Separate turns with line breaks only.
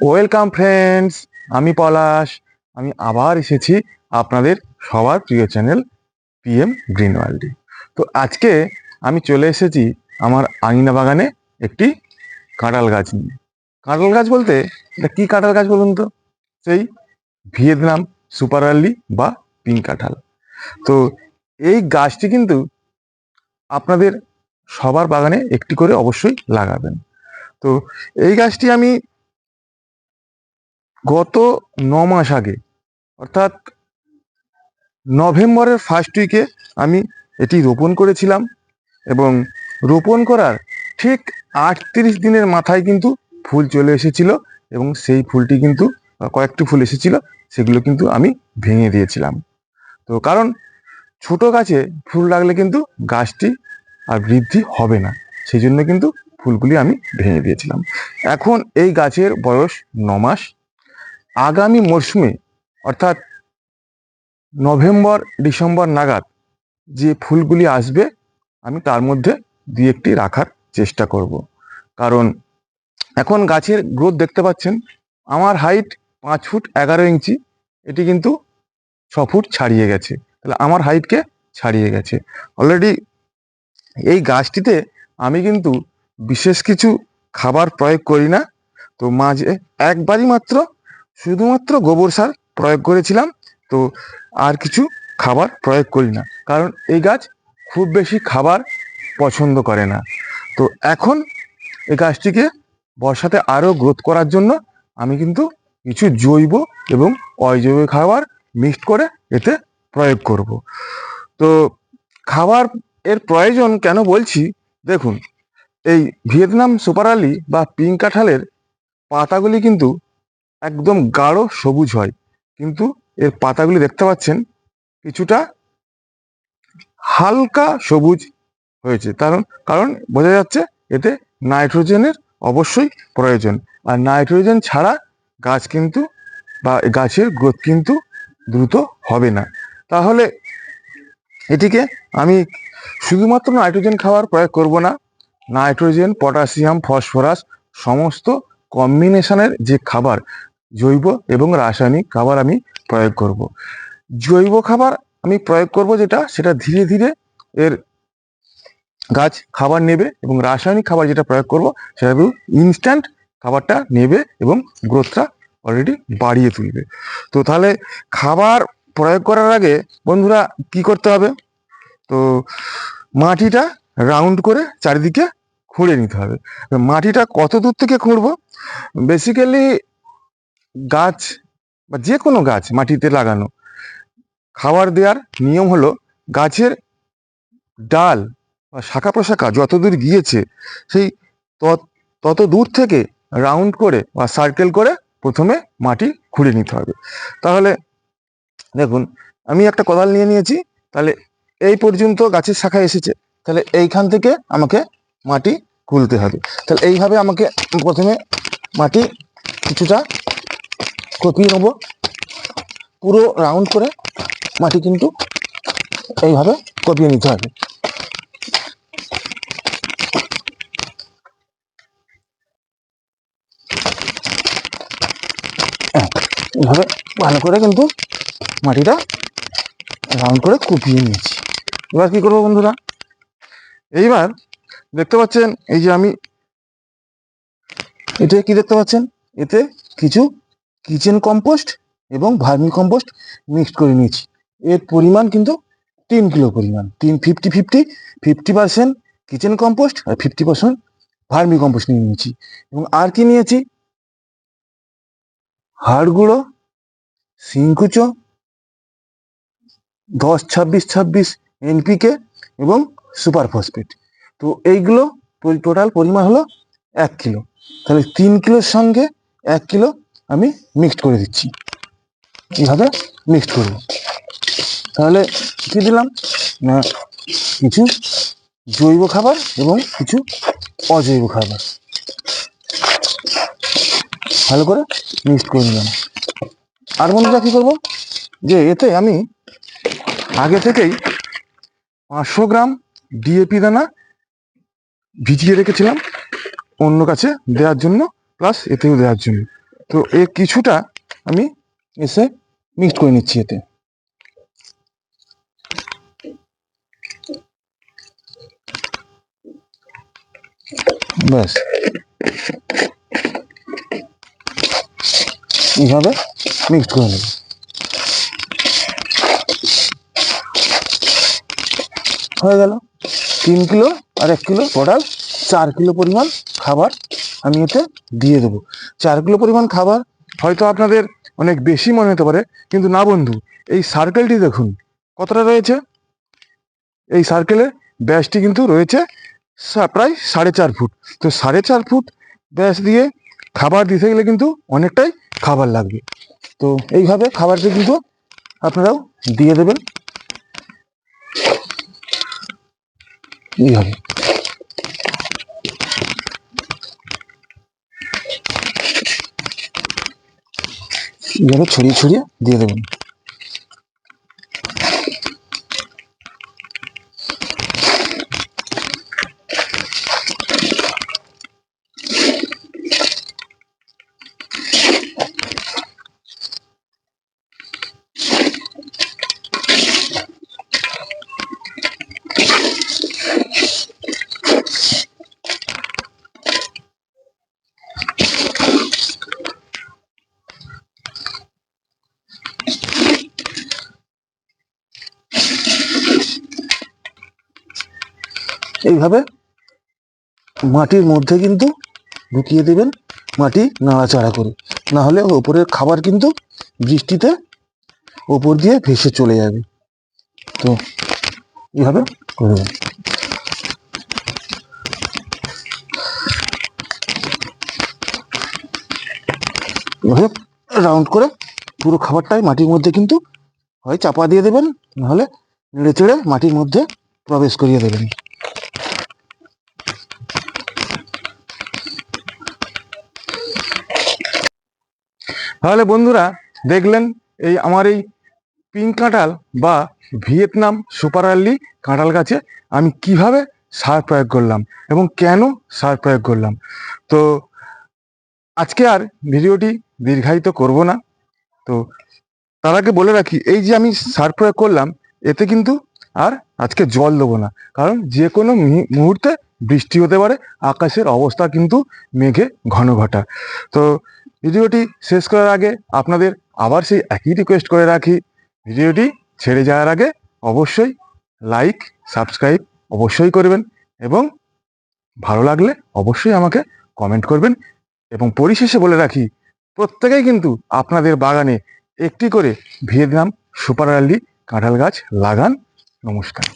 Welcome friends আমি পলাশ। আমি আবার এসেছি আপনাদের সবার প্রিয় চ্যানেল পিএম গ্রিন ওয়ার্ল্ডে তো আজকে আমি চলে এসেছি আমার আঙিনা বাগানে একটি কাঁঠাল গাছ নিয়ে। কাঁঠাল গাছ বলতে, এটা কী কাঁঠাল গাছ বলুন তো? সেই ভিয়েতনাম সুপার আর্লি বা পিঙ্ক কাঁঠাল। তো এই গাছটি কিন্তু আপনাদের সবার বাগানে একটি করে অবশ্যই লাগাবেন। তো এই গাছটি আমি গত ন মাস আগে, অর্থাৎ নভেম্বরের ফার্স্ট উইকে আমি এটি রোপণ করেছিলাম এবং রোপণ করার ঠিক আটত্রিশ দিনের মাথায় কিন্তু ফুল চলে এসেছিল এবং সেই ফুলটি কিন্তু কয়েকটি ফুল এসেছিল, সেগুলো কিন্তু আমি ভেঙে দিয়েছিলাম। তো কারণ ছোট গাছে ফুল লাগলে কিন্তু গাছটি আর বৃদ্ধি হবে না, সেই জন্য কিন্তু ফুলগুলি আমি ভেঙে দিয়েছিলাম। এখন এই গাছের বয়স ন মাস আগামী মরশুমে, অর্থাৎ নভেম্বর, ডিসেম্বর নাগাদ যে ফুলগুলি আসবে, আমি তার মধ্যে দুই একটি রাখার চেষ্টা করব। কারণ এখন গাছের গ্রোথ দেখতে পাচ্ছেন, আমার হাইট পাঁচ ফুট এগারো ইঞ্চি, এটি কিন্তু ছ ফুট ছাড়িয়ে গেছে। তাহলে আমার হাইটকে ছাড়িয়ে গেছে। অলরেডি এই গাছটিতে আমি কিন্তু বিশেষ কিছু খাবার প্রয়োগ করি না। তো মাঝে একবারই মাত্র শুধুমাত্র গোবর সার প্রয়োগ করেছিলাম, তো আর কিছু খাবার প্রয়োগ করি না। কারণ এই গাছ খুব বেশি খাবার পছন্দ করে না। তো এখন এই গাছটিকে বর্ষাতে আরও গ্রোথ করার জন্য আমি কিন্তু কিছু জৈব এবং অজৈব খাবার মিক্সড করে এতে প্রয়োগ করব। তো খাবার এর প্রয়োজন কেন বলছি? দেখুন, এই ভিয়েতনাম সুপার আলি বা পিঙ্ক কাঁঠালের পাতাগুলি কিন্তু একদম গাঢ় সবুজ হয়। কিন্তু এর পাতাগুলি দেখতে পাচ্ছেন, কিছুটা হালকা সবুজ হয়েছে। কারণ কারণ বোঝা যাচ্ছে এতে নাইট্রোজেনের অবশ্যই প্রয়োজন। আর নাইট্রোজেন ছাড়া গাছ কিন্তু বা গাছের গ্রোথ কিন্তু দ্রুত হবে না। তাহলে এটিকে আমি শুধুমাত্র নাইট্রোজেন খাবার প্রয়োগ করব না, নাইট্রোজেন, পটাশিয়াম, ফসফরাস, সমস্ত কম্বিনেশনের যে খাবার জৈব এবং রাসায়নিক খাবার আমি প্রয়োগ করব। জৈব খাবার আমি প্রয়োগ করব যেটা, সেটা ধীরে ধীরে এর গাছ খাবার নেবে এবং রাসায়নিক খাবার যেটা প্রয়োগ করব, সেটা ইনস্ট্যান্ট খাবারটা নেবে এবং গ্রোথটা অলরেডি বাড়িয়ে তুলবে। তো তাহলে খাবার প্রয়োগ করার আগে বন্ধুরা কি করতে হবে? তো মাটিটা রাউন্ড করে চারিদিকে খুঁড়ে নিতে হবে। মাটিটা কত দূর থেকে খুঁড়বো? বেসিক্যালি গাছ বা যে কোনো গাছ মাটিতে লাগানো। খাবার দেওয়ার নিয়ম হলো গাছের ডাল বা শাখা প্রশাখা যত দূর গিয়েছে, সেই তত- তত দূর থেকে রাউন্ড করে বা সার্কেল করে প্রথমে মাটি খুঁড়ে নিতে হবে। তাহলে দেখুন, আমি একটা কোদাল নিয়ে নিয়েছি, তাহলে এই পর্যন্ত গাছের শাখা এসেছে, তাহলে এইখান থেকে আমাকে মাটি খুলতে হবে। তাহলে এইভাবে আমাকে প্রথমে মাটি কিছুটা কপিয়ে নেব। পুরো রাউন্ড করে মাটি কিন্তু এইভাবে কপিয়ে নিতে হবে। এইভাবে ভালো করে কিন্তু মাটিটা রাউন্ড করে কুপিয়ে নিয়েছি। এবার কি করব বন্ধুরা? এইবার দেখতে পাচ্ছেন, এই যে আমি, এতে কি দেখতে পাচ্ছেন? এতে কিছু কিচেন কম্পোস্ট এবং ভার্মি কম্পোস্ট মিক্সড করে নিয়েছি। এর পরিমাণ কিন্তু তিন কিলো পরিমাণ। তিন fifty fifty fifty percent kitchen compost আর ফিফটি পার্সেন্ট ভার্মি কম্পোস্ট নিয়ে নিয়েছি। এবং আর কি নিয়েছি? হাড় গুঁড়ো সিংকুচো দশ, ছাব্বিশ ছাব্বিশ এনপিকে এবং সুপার ফসফেট তো এইগুলো টোটাল পরিমাণ হলো এক কিলো তাহলে তিন কিলোর সঙ্গে এক কিলো আমি মিক্সড করে দিচ্ছি। এইভাবে মিক্সড করব তাহলে কি দিলাম? না, কিছু জৈব খাবার এবং কিছু অজৈব খাবার। ভালো করে মিক্সড করে নিলাম। আর বন্ধুরা কী করব? যে এতে আমি আগে থেকেই পাঁচশো গ্রাম ডিএপি দানা ভিজিয়ে রেখেছিলাম অন্য কাছে দেওয়ার জন্য প্লাস এতেও দেওয়ার জন্য। তো এর কিছুটা আমি এসে মিক্সড করে নিচ্ছি এতে। ব্যাস। এইভাবে মিক্সড করে নেব। হয়ে গেল। তিন কিলো আর এক কিলো টোটাল চার কিলো পরিমাণ খাবার আমি এতে দিয়ে দেবো। চার কিলো পরিমাণ খাবার হয়তো আপনাদের অনেক বেশি মনে হতে পারে, কিন্তু না বন্ধু, এই সার্কেলটি দেখুন। কতটা রয়েছে? এই সার্কেলের ব্যাসটি কিন্তু রয়েছে প্রায় সাড়ে চার ফুট। তো সাড়ে চার ফুট ব্যাস দিয়ে খাবার দিতে গেলে কিন্তু অনেকটাই খাবার লাগবে। তো এইভাবে খাবারটি কিন্তু আপনারাও দিয়ে দেবেন। এইভাবে। এইভাবে ছড়িয়ে ছড়িয়ে দিয়ে দেবেন। এইভাবে মাটির মধ্যে কিন্তু ঢুকিয়ে দেবেন, মাটি নাড়াচাড়া করে। না হলে ওপরের খাবার কিন্তু বৃষ্টিতে ওপর দিয়ে ভেসে চলে যাবে। তো এইভাবে করবেন। এভাবে রাউন্ড করে পুরো খাবারটাই মাটির মধ্যে কিন্তু হয় চাপা দিয়ে দেবেন নাহলে নেড়ে চেড়ে মাটির মধ্যে প্রবেশ করিয়ে দেবেন। তাহলে বন্ধুরা দেখলেন এই আমার এই পিঙ্ক কাঁঠাল বা ভিয়েতনাম সুপার আর্লি কাঁঠাল গাছে আমি কীভাবে সার প্রয়োগ করলাম এবং কেন সার প্রয়োগ করলাম। তো আজকে আর ভিডিওটি দীর্ঘায়িত করব না। তো তার আগে বলে রাখি, এই যে আমি সার প্রয়োগ করলাম, এতে কিন্তু আর আজকে জল দেবো না। কারণ যে কোনো মুহূর্তে বৃষ্টি হতে পারে, আকাশের অবস্থা কিন্তু মেঘে ঘন ঘটা। তো ভিডিওটি শেষ করার আগে আপনাদের আবার সেই একই রিকোয়েস্ট করে রাখি। ভিডিওটি ছেড়ে যাওয়ার আগে অবশ্যই লাইক সাবস্ক্রাইব অবশ্যই করবেন এবং ভালো লাগলে অবশ্যই আমাকে কমেন্ট করবেন এবং পরিশেষে বলে রাখি, প্রত্যেকেই কিন্তু আপনাদের বাগানে একটি করে ভিয়েতনাম সুপার আর্লি কাঁঠাল গাছ লাগান। নমস্কার।